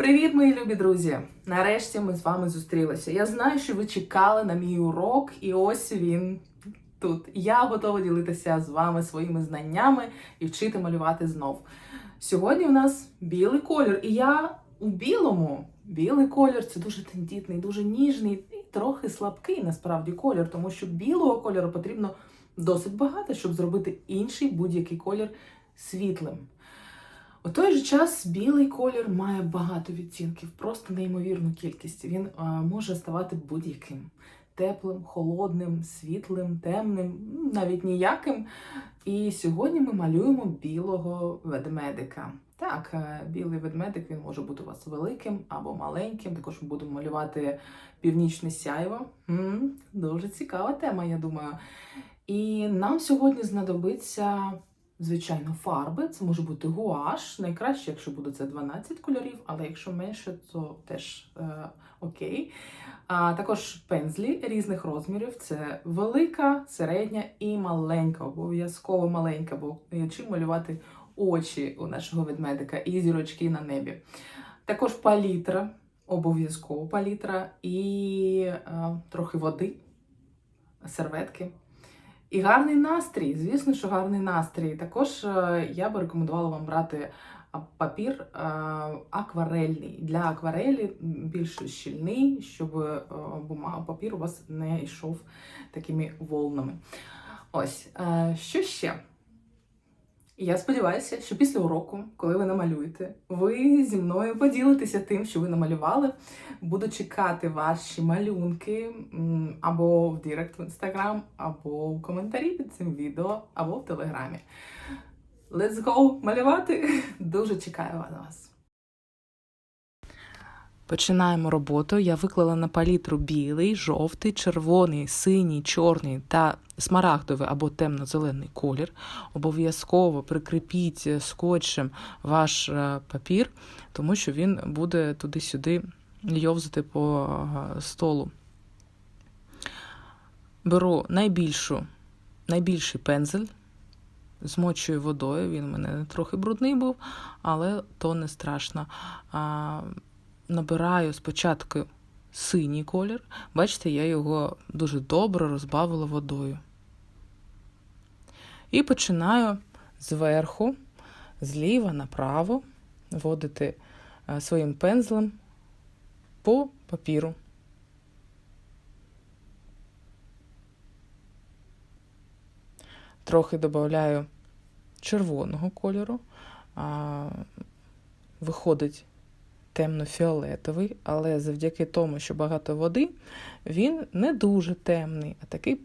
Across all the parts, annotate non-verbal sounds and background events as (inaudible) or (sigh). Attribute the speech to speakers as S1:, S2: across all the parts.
S1: Привіт, мої любі друзі! Нарешті ми з вами зустрілися. Я знаю, що ви чекали на мій урок, і ось він тут. Я готова ділитися з вами своїми знаннями і вчити малювати знов. Сьогодні у нас білий колір, і я у білому. Білий колір це дуже тендітний, дуже ніжний і трохи слабкий насправді колір, тому що білого кольору потрібно досить багато, щоб зробити інший будь-який колір світлим. У той же час білий колір має багато відтінків, просто неймовірну кількість. Він а, може ставати будь-яким: теплим, холодним, світлим, темним, навіть ніяким. І сьогодні ми малюємо білого ведмедика. Так, е, білий ведмедик він може бути у вас великим або маленьким. Також ми будемо малювати північне сяйво. М, Дуже цікава тема, я думаю. І нам сьогодні знадобиться звичайно, фарби. Це може бути гуаш. Найкраще, якщо буде це 12 кольорів, але якщо менше, то теж е, окей. А також пензлі різних розмірів: це велика, середня і маленька, обов'язково маленька, бо чим малювати очі у нашого ведмедика і зірочки на небі. Також палітра, обов'язково палітра, і е, трохи води, серветки. І гарний настрій, звісно, що гарний настрій. Також е, я би рекомендувала вам брати папір е, акварельний. Для акварелі більш щільний, щоб е, папір у вас не йшов такими волнами. Ось, що ще? Я сподіваюся, що після уроку, коли ви намалюєте, ви зі мною поділитеся тим, що ви намалювали. Буду чекати ваші малюнки або в Директ в інстаграм, або в коментарі під цим відео, або в телеграмі. Let's go малювати! (laughs) Дуже чекаю на вас. Починаємо роботу. Я виклала на палітру білий, жовтий, червоний, синій, чорний та смарагдовий або темно-зелений колір. Обов'язково прикріпіть скотчем ваш е, папір, тому що він буде туди-сюди йовзати по е, столу. Беру найбільшу, найбільший пензель, змочую водою. Він у мене трохи брудний був, але то не страшно. Набираю спочатку синій колір. Бачите, я його дуже добре розбавила водою. І починаю зверху, зліва направо, вводити е, своїм пензлем по папіру. Трохи додаю червоного кольору, виходить темно-фіолетовий, але завдяки тому, що багато води, він не дуже темний, а такий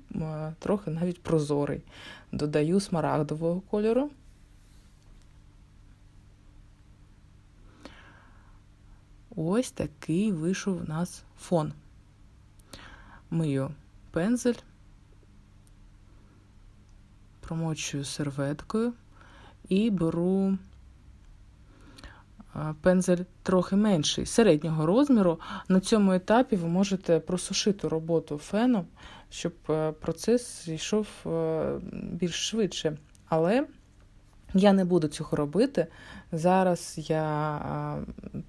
S1: трохи навіть прозорий. Додаю смарагдового кольору. Ось такий вийшов у нас фон. Мию пензель, промочую серветкою і беру пензель трохи менший, середнього розміру. На цьому етапі ви можете просушити роботу феном, щоб е, процес йшов е, більш швидше. Але я не буду цього робити. Зараз я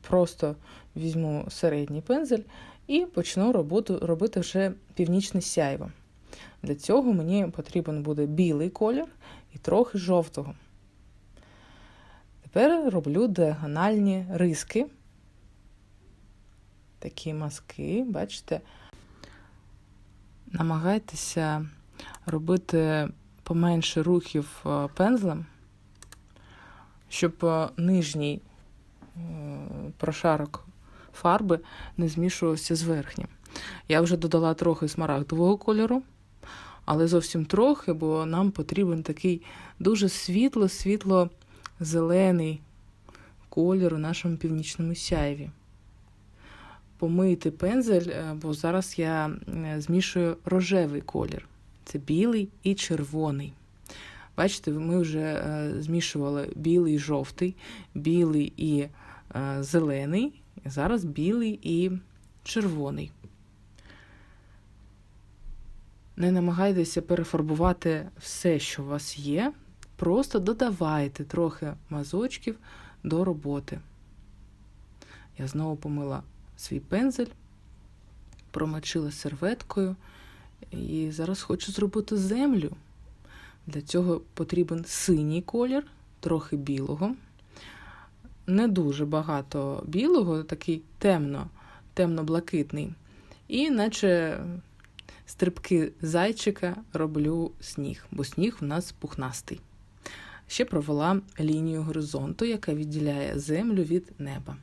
S1: просто візьму середній пензель і почну роботу робити вже північне сяйво. Для цього мені потрібен буде білий колір і трохи жовтого. Тепер роблю діагональні риски. Такі маски, бачите? Намагайтеся робити поменше рухів е, пензлем, щоб е, нижній е, прошарок фарби не змішувався з верхнім. Я вже додала трохи смарагдового кольору, але зовсім трохи, бо нам потрібен такий дуже світло-світло зелений колір у нашому північному сяйві. Помити пензель, е, бо зараз я е, змішую рожевий колір. Це білий і червоний. Бачите, ми вже е, змішували білий і жовтий, білий і зелений, зараз білий і червоний. Не намагайтеся перефарбувати все, що у вас є. Просто додавайте трохи мазочків до роботи. Я знову помила свій пензель, промочила серветкою і зараз хочу зробити землю. Для цього потрібен синій колір, трохи білого. Не дуже багато білого, такий темно, темно-блакитний. І наче стрибки зайчика роблю сніг, бо сніг у нас пухнастий. Ще провела лінію горизонту, яка відділяє землю від неба.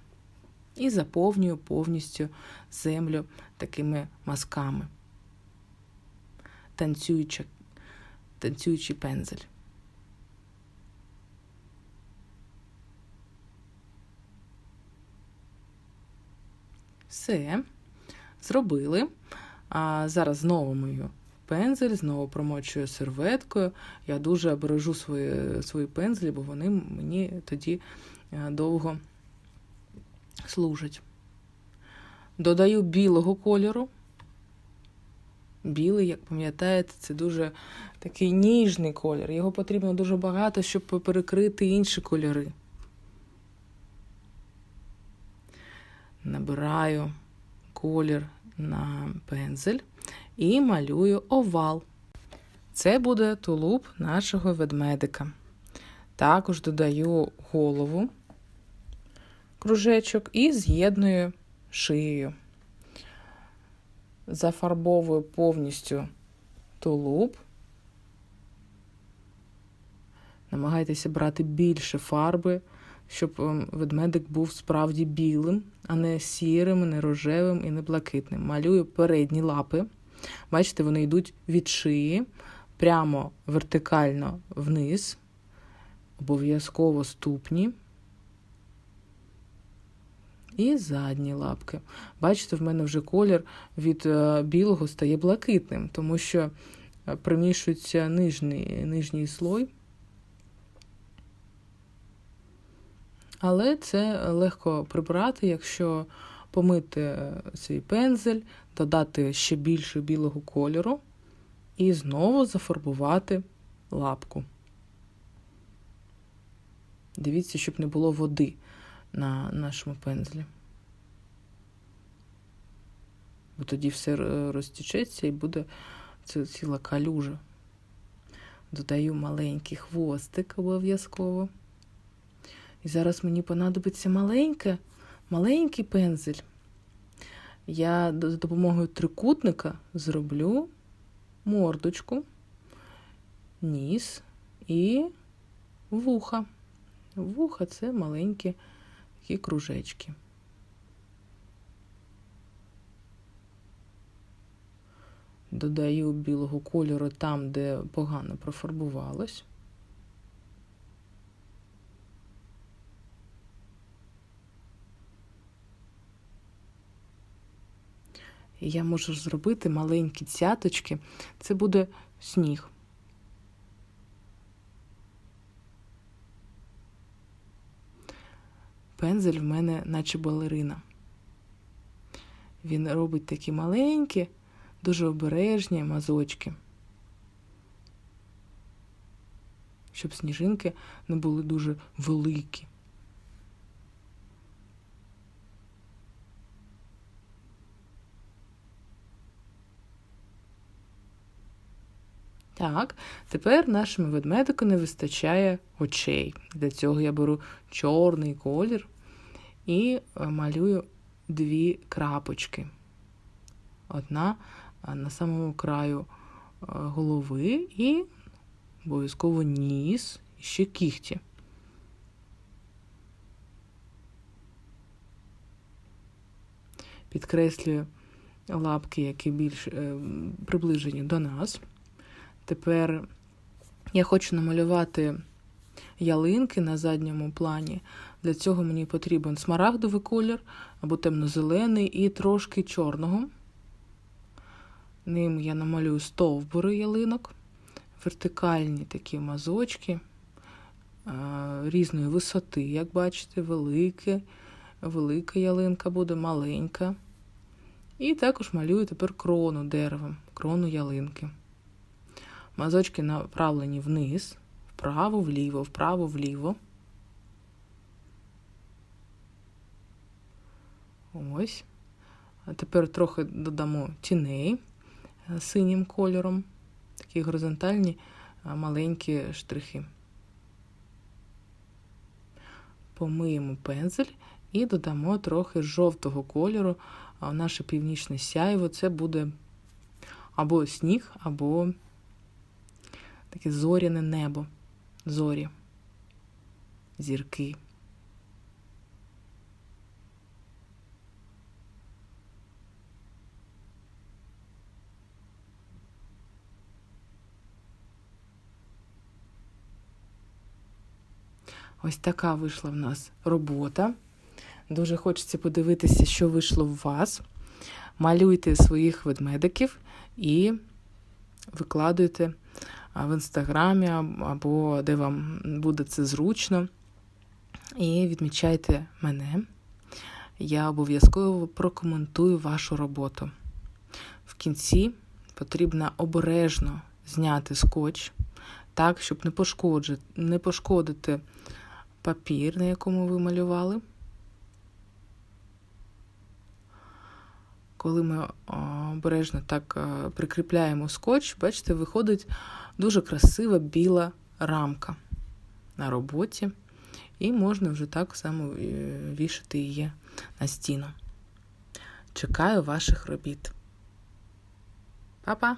S1: І заповнюю повністю землю такими мазками. Танцюючи, танцюючий пензель. Все, зробили. А зараз знову мию пензель, знову промочую серветкою. Я дуже бережу свої свої пензлі, бо вони мені тоді е, довго служать. Додаю білого кольору. Білий, як пам'ятаєте, це дуже такий ніжний колір. Його потрібно дуже багато, щоб перекрити інші кольори. Набираю колір на пензель і малюю овал. Це буде тулуб нашого ведмедика. Також додаю голову, кружечок і з'єдную шиєю. Зафарбовую повністю тулуб. Намагайтеся брати більше фарби, щоб ем, ведмедик був справді білим, а не сірим, не рожевим і не блакитним. Малюю передні лапи. Бачите, вони йдуть від шиї прямо вертикально вниз, обов'язково ступні. І задні лапки. Бачите, в мене вже колір від е, білого стає блакитним, тому що е, примішується нижній, нижній слой. Але це легко прибрати, якщо помити е, свій пензель, додати ще більше білого кольору і знову зафарбувати лапку. Дивіться, щоб не було води на нашому пензлі. Бо тоді все розтічеться і буде це ціла калюжа. Додаю маленький хвостик обов'язково. І зараз мені понадобиться маленьке, маленький пензель. Я за допомогою трикутника зроблю мордочку, ніс і вуха. Вуха це маленькі такі кружечки. Додаю білого кольору там, де погано профарбувалось. І я можу зробити маленькі цяточки. Це буде сніг. Пензель в мене, наче балерина. Він робить такі маленькі, дуже обережні мазочки, щоб сніжинки не були дуже великі. Так, тепер нашому ведмедику не вистачає очей. Для цього я беру чорний колір і е, малюю дві крапочки. Одна е, на самому краю е, голови і обов'язково ніс і ще кігті. Підкреслюю лапки, які більш приближені до нас. Тепер я хочу намалювати ялинки на задньому плані. Для цього мені потрібен смарагдовий колір або темно-зелений і трошки чорного. Ним я намалюю стовбури ялинок, вертикальні такі мазочки різної висоти, як бачите, велике, велика ялинка буде маленька. І також малюю тепер крону деревом, крону ялинки. Мазочки направлені вниз, вправо, вліво, вправо, вліво. Ось. А тепер трохи додамо тіней е, синім кольором. Такі горизонтальні е, маленькі штрихи. Помиємо пензель і додамо трохи жовтого кольору в наше північне сяйво. Це буде або сніг, або таке зоряне небо. Зорі, зірки. Ось така вийшла в нас робота. Дуже хочеться подивитися, що вийшло в вас. Малюйте своїх ведмедиків і викладуйте в інстаграмі або де вам буде це зручно. І відмічайте мене. Я обов'язково прокоментую вашу роботу. В кінці потрібно обережно зняти скотч, так, щоб не пошкоджити, не пошкодити папір, на якому ви малювали. Коли ми обережно так прикріпляємо скотч, бачите, виходить дуже красива біла рамка на роботі, і можна вже так само вішати її на стіну. Чекаю ваших робіт. Па-па!